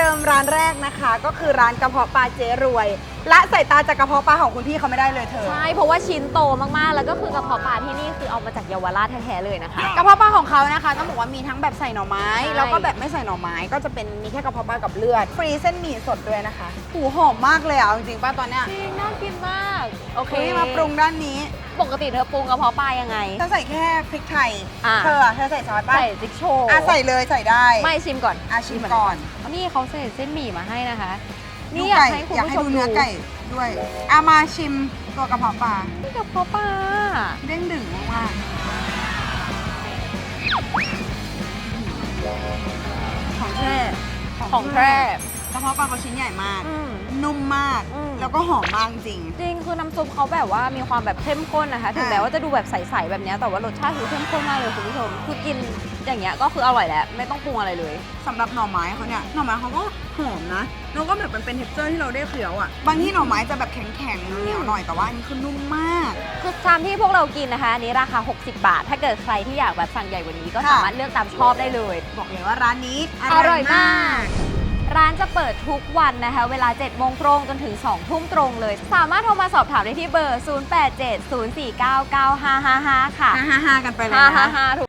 ดิมร้านแรกนะคะ ก็คือร้านกระเพาะปลาเจ๊รวย ละสายตาจากกระเพาะปลาของคุณพี่เขาไม่ได้เลยเธอ ใช่ เพราะว่าชิ้นโตมากๆ แล้วก็คือกระเพาะปลาที่นี่คือเอามาจากเยาวราชแท้ๆเลยนะคะ กระเพาะปลาของเขานะคะต้องบอกว่ามีทั้งแบบใส่หน่อไม้ ใช่ แล้วก็แบบไม่ใส่หน่อไม้ ก็จะเป็นมีแค่กระเพาะปลากับเลือด ฟรีเส้นหมี่สดด้วยนะคะหูหอมมากเลยอะเอาจริงๆป้าตอนเนี้ยจริงน่ากินมาก โอเคเฮ้ยมาปรุงด้านนี้ปกติเธอปรุงกระเพาะปลายังไง เธอใส่แค่พริกไทยอะ เธออะเธอใส่ซอสป่ะใส่จิ๊กโชว์อะใส่เลยใส่ได้ไม่ชิมก่อนอะชิมก่อน นี่เขาใส่เส้นหมี่มาให้นะคะดู นี่อยากไก่ให้คุณอยากผู้ให้ชดูมเนื้อไก่ด้วยอามาชิมตัวกระเพาะปลานี่กระเพาะปลาเด้งดึงมากๆของแท้ของแท้กระเพาะปลาเขาชิ้นใหญ่มาก อืม นุ่มมาก อืม แล้วก็หอมมากจริง จริงคือน้ำซุปเขาแบบว่ามีความแบบเข้มข้นนะคะ ถึงอะแม้ว่าจะดูแบบใสๆแบบเนี้ยแต่ว่ารสชาติคือเข้มข้นมากเลยคุณผู้ชม คือกินอย่างเงี้ยก็คืออร่อยแล้วไม่ต้องปรุงอะไรเลย สำหรับหน่อไม้เขาเนี่ยหน่อไม้เขาก็หอมนะแล้วก็แบบมันเป็นเท็กเจอร์ที่เราได้เคี้ยวอะบางที่หน่อไม้จะแบบแข็งๆเหนียวๆหน่อยแต่ว่าอันนี้คือนุ่มมาก คือตามที่พวกเรากินนะคะอันนี้ราคา 60 บาท ถ้าเกิดใครที่อยากแบบสั่งใหญ่กว่านี้ก็ค่ะ สามารถเลือกตามชอบได้เลย บอกเลยว่าร้านนี้อร่อยมาก ร้านจะเปิดทุกวันนะคะ เวลา 7 โมงตรงจนถึง 2 ทุ่มตรงเลย สามารถโทรมาสอบถามได้ที่เบอร์ 0870499555 ค่ะ ฮ่าฮ่าๆๆกันไปเลยฮ่านะฮ่าฮ่าถูก